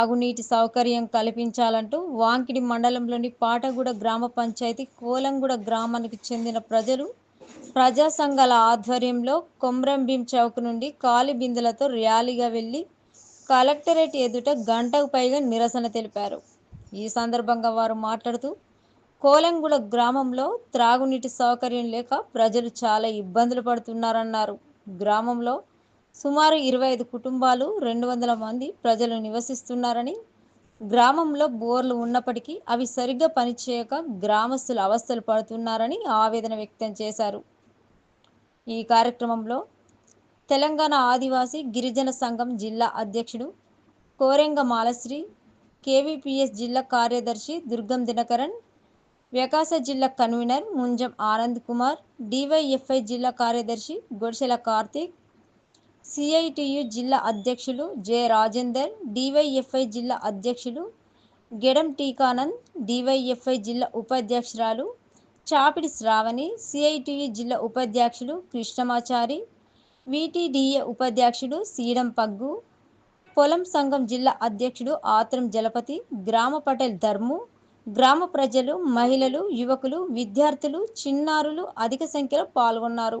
తాగునీటి సౌకర్యం కల్పించాలంటూ వాంకిడి మండలంలోని పాటగూడ గ్రామ పంచాయతీ కోలంగూడ గ్రామానికి చెందిన ప్రజలు ప్రజా సంఘాల ఆధ్వర్యంలో కొమ్రంభీం చౌక్ నుండి కాలి బిందులతో ర్యాలీగా వెళ్ళి కలెక్టరేట్ ఎదుట గంటకు పైగా నిరసన తెలిపారు. ఈ సందర్భంగా వారు మాట్లాడుతూ కోలంగూడ గ్రామంలో త్రాగునీటి సౌకర్యం లేక ప్రజలు చాలా ఇబ్బందులు పడుతున్నారన్నారు. గ్రామంలో సుమారు ఇరవై ఐదు కుటుంబాలు రెండు వందల మంది ప్రజలు నివసిస్తున్నారని గ్రామంలో బోర్లు ఉన్నప్పటికీ అవి సరిగ్గా పనిచేయక గ్రామస్తులు అవస్థలు పడుతున్నారని ఆవేదన వ్యక్తం చేశారు. ఈ కార్యక్రమంలో తెలంగాణ ఆదివాసీ గిరిజన సంఘం జిల్లా అధ్యక్షుడు కోరెంగ మాలశ్రీ కేవీపీఎస్ జిల్లా కార్యదర్శి దుర్గం దినకరన్ వ్యకాస జిల్లా కన్వీనర్ ముంజం ఆనంద్ కుమార్ డివైఎఫ్ఐ జిల్లా కార్యదర్శి గొడిసెల కార్తీక్ సిఐటియు జిల్లా అధ్యక్షులు జె రాజేందర్ డివైఎఫ్ఐ జిల్లా అధ్యక్షులు గెడం టీకానంద్ డివైఎఫ్ఐ జిల్లా ఉపాధ్యక్షురాలు చాపిడి శ్రావణి సిఐటియు జిల్లా ఉపాధ్యక్షులు కృష్ణమాచారి విటిడిఏ ఉపాధ్యక్షుడు సీడం పగ్గు పొలం సంఘం జిల్లా అధ్యక్షుడు ఆత్రం జలపతి గ్రామ పటేల్ ధర్ము గ్రామ ప్రజలు మహిళలు యువకులు విద్యార్థులు చిన్నారులు అధిక సంఖ్యలో పాల్గొన్నారు.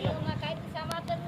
ఏడి? మాకైతే సమాచారం